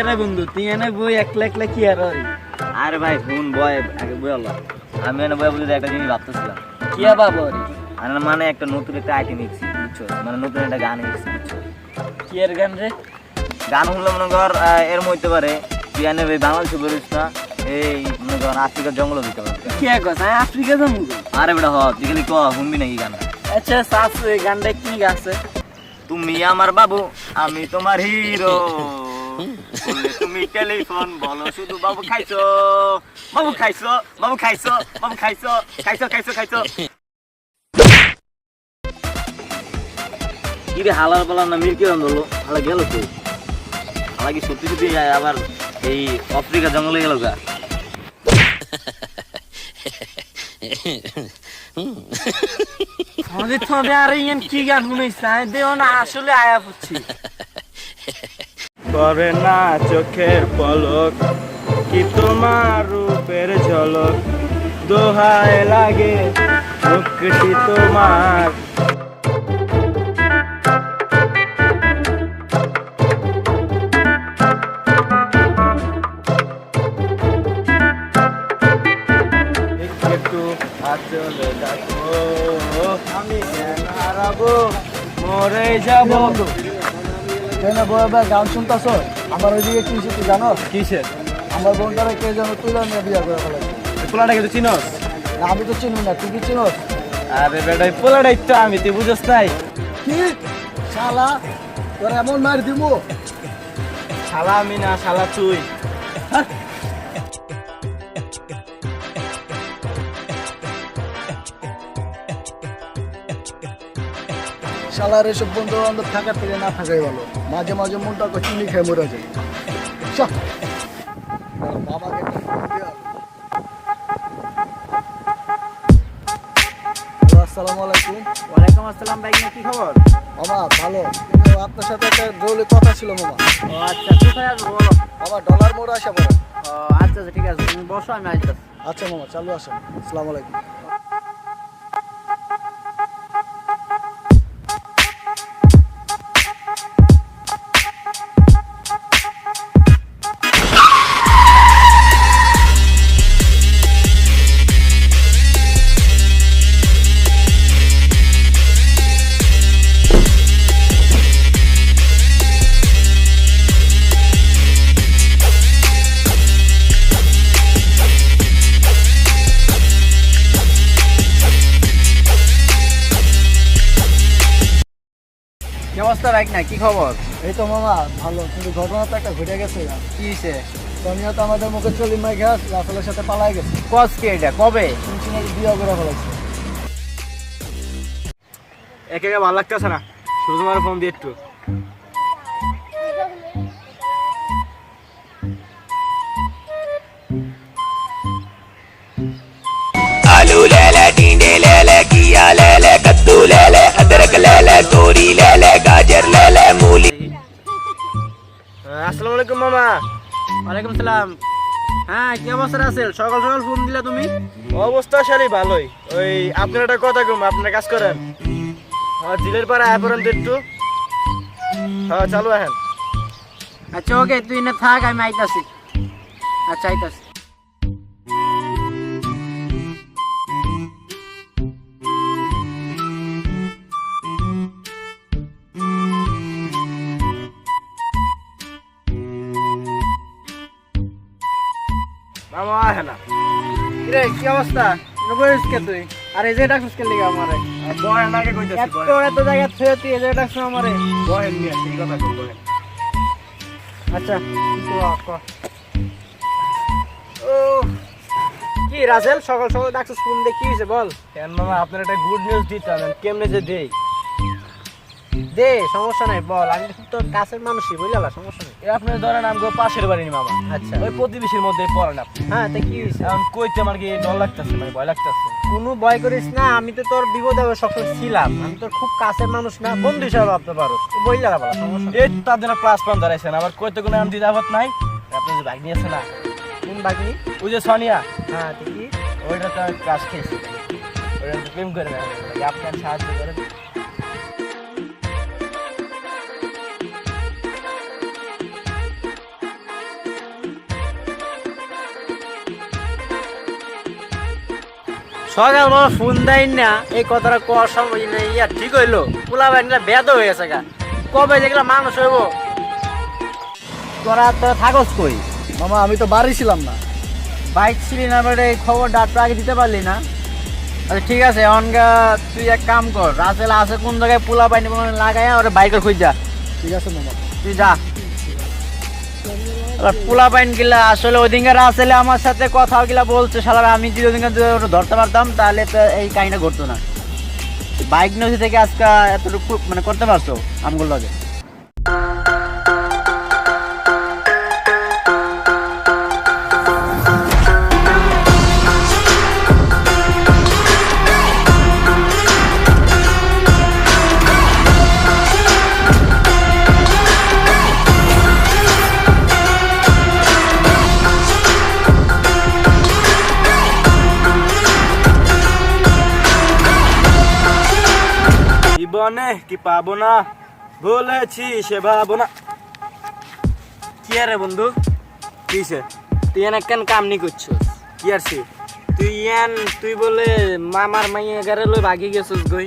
এনে বন্ধু? তুই এনে বই একলা একলা কি আর? আরে ভাই শুন বয় আগে বই হলো আমি এনে বয় বুঝতে একটা জিনিস ভাবতেছিলাম। কি আর বাবা রে? মানে একটা নতুন একটা আইটেম নিচ্ছি বুঝছ? মানে নতুন একটা গান নিচ্ছি বুঝছ? কি আর গান রে? গান শুনলে মনে কর এর মধ্যে পারে তুই এনে ভাই বাংলাদেশে বলিস না এই মনে কর আফ্রিকার জঙ্গল দিতে পারবি কি আর কথা আফ্রিকা গো। আরে বেটা হ তুই খালি ক শুনবি নাকি গান? আচ্ছা সাস এই গানটা কি গাছে তুমি আমার বাবু আমি তোমার হিরো। বললে, তুমি টেলিফোন বলো, শুধু বাবু খাইছো বাবু খাইছো বাবু খাইছো বাবু খাইছো খাইছো খাইছো খাইছো। কি রে হালার পালার না মির্কি রান ধরলো? হালা গেল তো হালা কি সত্যি সত্যি আবার এই আফ্রিকা জঙ্গলে গেল গা? আমাদের তোদের আর ইয়ান কি গান শুনেছিস আমি দেও না, আসলে আয়া পড়ছি। করে না চোখের পলক, কি তোমার রূপের ঝলক? দোহায় লাগে মুক্তি তোমার। আমি মরে যাব। কেন বউবা গান শুনতাছ? আমার ওইদিকে কি তুই জানো? কিসের আমার বোনটারে কে যেন তুই নিয়ে বিয়ে করে ফেলে। পোলাটাকে তো চিনস? না, আমি তো চিনি না তুই কি চিনস? আরে বেটাই পোলাটাই তো আমি তুই বুঝস নাই। কি? শালা তোর এমন মার দিব শালা আমি না শালা তুই। শালার এসব বন্ধু বান্ধব থাকার থেকে না থাকাই ভালো। মাঝে মাঝে মনটা চিনি খেয়ে মরে যায়। বাবাকে আসসালামু আলাইকুম। ওয়ালাইকুম আসসালাম ভাই কি খবর? মামা ভালো। আপনার সাথে একটা জরুরি কথা ছিল মামা। ও আচ্ছা কোথায় আসব বলো? মামা ডলার মোড় আসা পড়ে। ও আচ্ছা আচ্ছা ঠিক আছে তুমি বসো আমি আসতেছি। আচ্ছা মামা চালু আসেন। আসসালামু আলাইকুম। অবস্থা রাখ না কি খবর? এই তো মামা ভালো কিন্তু ঘটনা তো একটা ঘটে গেছে কি হয়েছে তনিয়া তো আমাদের মুখে চলি মাই ঘাস রাসেলের সাথে পালাই গেছে। কস কে এটা? কবে? শুনছিনারি বিয়ে করে ফেলেছে। একে একে ভালো লাগতেছে না? শুধু আমার ফোন দিয়ে একটু। আলু লেলে টিন্ডে লেলে কিয়া লেলে কদ্দু লেলে ওয়ালাইকুম সালাম। হ্যাঁ কি অবস্থা সকাল সকাল ফোন দিলা তুমি? অবস্থা সারি ভালোই। ওই আপনার একটা কথা কম আপনার কাজ করেন। হ্যাঁ জিলের পাড়া আয় পড়েন তো একটু। হ্যাঁ চালু আহেন। আচ্ছা ওকে তুই না থাক আমি আইতাছি। আচ্ছা আইতাছি। কি অবস্থা? বলিস তুই? আর এই যে ডাকছিস কে লিগা আমারে। বহেন আগে কইতেছি এত এত জায়গা থেকে তুই এই যে ডাকছিস আমারে। বহেন নিয়ে সেই কথা কম বহেন আচ্ছা তো ক। ও কি রাজেল? সকাল সকাল ডাকছিস ফোন দিয়ে কি হয়েছে বল? কেন মামা আপনার একটা গুড নিউজ দিতে হবে কেমনে যে দেই? দে সমস্যা নাই বল। আমি তো তোর কাছের মানুষই বুঝলা সমস্যা নেই। এ আপনি ধরেন আমগো পাশের বাড়ির মামা। আচ্ছা। ওই প্রতিবেশীর মধ্যে পড়েন আপনি। হ্যাঁ তা কি হয়েছে? এখন কইতে আমার কি ডর লাগতেছে মানে ভয় লাগতেছে? কোনো ভয় করিস না আমি তো তোর বিপদ ছিলাম। আমি তোর খুব কাছের মানুষ না বন্ধু হিসাবে ভাবতে পারো। বইলা বলা সমস্যা। এই তার জন্য প্লাস দাঁড়াইছেন আবার কইতে কোনো আমি দ্বিধাবোধ নাই? আপনি যে বাইক নিয়েছে না? কোন বাকি ওই যে সোনিয়া। হ্যাঁ ঠিকই ওইটা তো আমি কাজ খেয়েছি। ওইটা প্রেম করে আপনার সাহায্য করেন। সকাল বড় ফোন দেয় না এই কথাটা কর সময় নেই। ইয়া ঠিক হইল। পোলা বাইনটা বেদ হয়ে গেছে গা। কবে যেগুলা মানুষ হইব? তোরা তোরা থাকস কই? মামা আমি তো বাড়ি ছিলাম না। বাইক ছিলি না বাট এই খবরটা একটু আগে দিতে পারলি না। আচ্ছা ঠিক আছে অনগা তুই এক কাম কর। রাসেল আছে কোন জায়গায় পোলা পাইনি লাগাইয়া ওরে বাইকের খুঁজ। যা ঠিক আছে মামা। তুই যা। পোলা পাইন গিলা, আসলে ওই দিনকার আসলে আমার সাথে কথা গিলা বলছে সালা আমি যদি ওই দিনকার যদি ওটা ধরতে পারতাম, তাহলে তো এই কাহিনীটা ঘটতো না। বাইক নদী থেকে আজকে এতটুকু মানে করতে পারছ আমগুলো লগে? জীবনে কি পাবো না? বলেছি সে ভাবো না। কি আরে বন্ধু? কিসে তুই এনে কেন কাম নি করছ কি আর সে? তুই ইয়ান তুই বলে মামার মাইয়া গারে লই ভাগি গেছিস গই।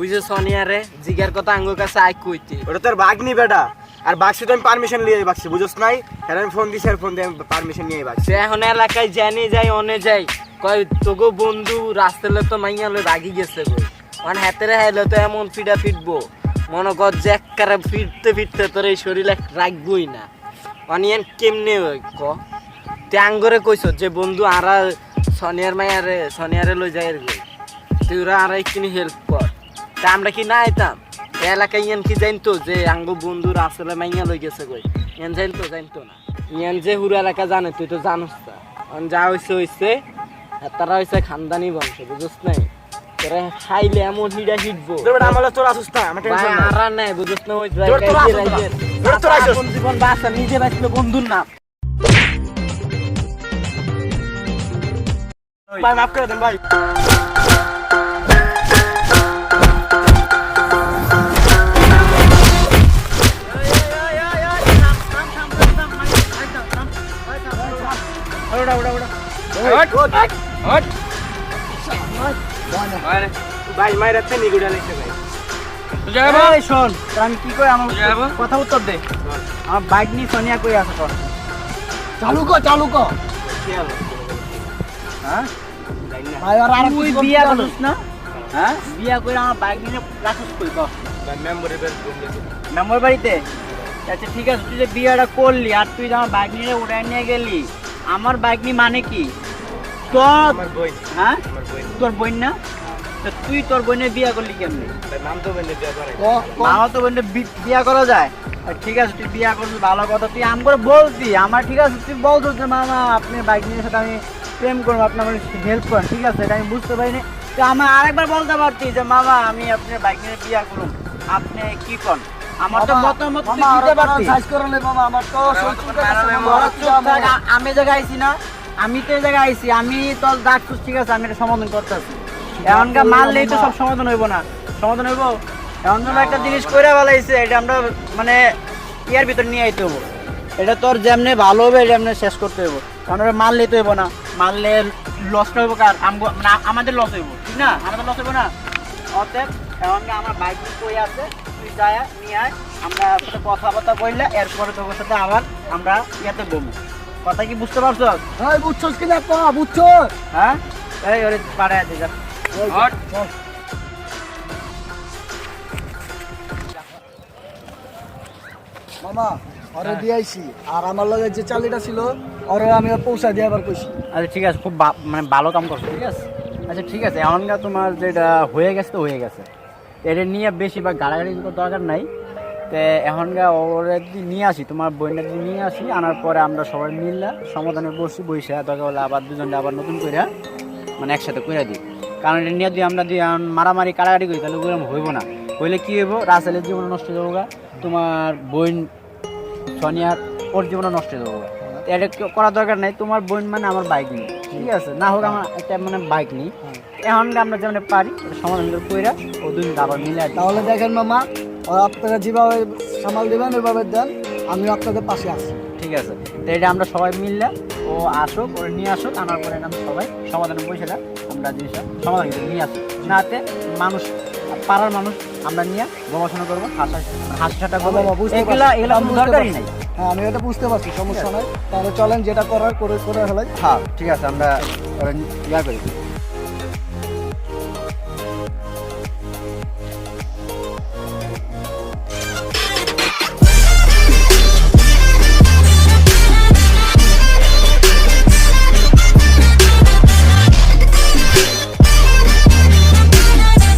ওই যে সোনিয়ারে জিগার কথা আঙ্গুর কাছে আই কইতে। ওটা তোর বাঘনি বেটা। আর বাক্সে তো আমি পারমিশন নিয়ে বাক্সে বুঝোস নাই? হ্যাঁ আমি ফোন দিছি আর ফোন দিয়ে পারমিশন নিয়ে বাক্সে। এখন এলাকায় জানি যাই অনে যাই কয় তোগো বন্ধু রাস্তালে তো মাইয়া লই ভাগি গেছে গই। মানে হাতেরে হাইলে তো এমন ফিডা ফিটবো। মনে কর যে একবারে ফিরতে ফিরতে তোর এই শরীর রাখবই না। অনিয়ান কেমনে ওই ক? তুই আঙ্গরে কইছ যে বন্ধু আরা সনিয়ার মাইয়ারে, সনিয়ারে লই যাই গই তুই ওরা আর একটুনি হেল্প কর। তা আমরা কি না আইতাম? এলাকায় ইয়ান কি জানতো যে আঙ্গ বন্ধুর আসলে মাইয়া লই গেছে কই? ইয়ান জানতো জানতো না। ইয়ান যে হুরা এলাকা জানে, তুই তো জানোস অন যা হইছে হইছে তারা হইছে খানদানি বংশ বুঝছ নাই? খাইলে এমন হিডা হিটবো আমার তোর আসুস না আমার টেনশন নাই আরা নাই বুঝছ না ওই তোর তোর আসুস না। জীবন বাঁচা নিজে বাঁচলে বন্ধুর নাম ভাই মাফ করে দেন ভাই ভাই মায়ের একটা নিগুড়া লিখতে ভাই। এই শোন আমি কি কই আমার কথা উত্তর দে। আমার বাইক নিয়ে সোনিয়া কই আছে তোর চালু কর চালু কর। হ্যাঁ? ভাই আর আর তুই বিয়া করছিস না? হ্যাঁ? বিয়া আমার বাইক নিয়ে রাখছিস কই কর। মেম্বার বাড়িতে? আচ্ছা ঠিক আছে তুই যে বিয়েটা করলি আর তুই আমার বাইক নিয়ে উড়াই নিয়ে গেলি আমার বাইক নিয়ে মানে কি? তোর হ্যাঁ? তোর বোন না? তুই তোর বোনের বিয়া করলি কেমনি? তো বেনে মামা তো বোনের বিয়া করা যায়। ঠিক আছে তুই বিয়া করছিস ভালো কথা। তুই আম করে বলতি। আমার ঠিক আছে তুই বলছিস যে মামা আপনি বাইক নিয়ে সাথে আমি প্রেম করব আপনি আমার হেল্প করেন ঠিক আছে? এটা আমি বুঝতে পারিনি। তো আমার আরেকবার বলতে পারতি যে মামা আমি আপনার বাইক নিয়ে বিয়া করুন। আপনি কি করেন? আমার তো মতামত দিতে পারতি। আমার আমি যে আইছি না। আমি তো এই জায়গায় আইছি, আমি তো ডাকছিস ঠিক আছে, আমি এটা সমাধান করতেছি। এমনকার মারলেই তো সব সমাধান হইব না। সমাধান হইব? কোনো একটা জিনিস করে ফেলাইছে, এটা আমরা মানে ইয়ার ভিতর নিয়ে আইতে হব এটা তোর যেমনি ভালো হবে এমনি শেষ করতে হইব। কারণ ওরা মারলেই তো হইব না। মারলে লসটা হইব কার? মানে আমাদের লস হইব, ঠিক না? আমাদের লস হইব না? অতএব এমনকি আমার বাইক কই আছে, তুই যায় নিয়ে আয়। আমরা সাথে কথাবার্তা বললে এরপরে তোর সাথে আবার আমরা ইয়াতে বলব কথা কি বুঝতে পারছ? এই বুঝছস কি না ক বুঝছ হ্যাঁ? এই ওরে পাড়ায় দে যা। চল। মামা ওরে দিয়েছি আর আমার লগে যে চালিটা ছিল ওরে আমি পৌঁছা দিয়ে আবার কইছি। আচ্ছা ঠিক আছে খুব মানে ভালো কাম করছ ঠিক আছে? আচ্ছা ঠিক আছে এমনকার তোমার যেটা হয়ে গেছে তো হয়ে গেছে। এটা নিয়ে বেশি বা গাড়াগাড়ি দরকার নাই। তো এখনকার ওরা যদি নিয়ে আসি তোমার বইটা যদি নিয়ে আসি আনার পরে আমরা সবাই মিললে সমাধানে বসি বসে দরকার হলে আবার দুজনটা আবার নতুন করে মানে একসাথে করে দিই। কারণ এটা নিয়ে যদি আমরা যদি এখন মারামারি কাড়াকাড়ি করি তাহলে ওগুলো হইব না। হইলে কি হইব? রাসেলের জীবন নষ্ট হয়ে যাব তোমার বোন সোনিয়ার ওর জীবনও নষ্ট হয়ে যাব এটা করার দরকার নাই তোমার বোন মানে আমার বাইক নেই ঠিক আছে না হোক আমার একটা মানে বাইক নেই। এখন আমরা যেমন পারি সমাধান করে কইরা ও দুজন আবার মিলে তাহলে দেখেন মামা ও আপনারা যেভাবে সামাল দেবেন ওইভাবে দেন। আমি আপনাদের পাশে আছি। ঠিক আছে। তো এটা আমরা সবাই মিললে ও আসুক ওর নিয়ে আসুক আনার পরে আমরা সবাই। সমাধানে না আমরা জিনিসটা সমাধান করে নিয়ে আসুক। নাতে মানুষ পাড়ার মানুষ আমরা নিয়ে গবেষণা করব হাসা হাসি করব। এগুলা এগুলা আমি কোনো বুঝতে দরকারই নাই হ্যাঁ আমি এটা বুঝতে পারছি সমস্যা নয় তাহলে চলেন যেটা করার করে করে ফেলাই। হ্যাঁ ঠিক আছে আমরা ইয়া করি।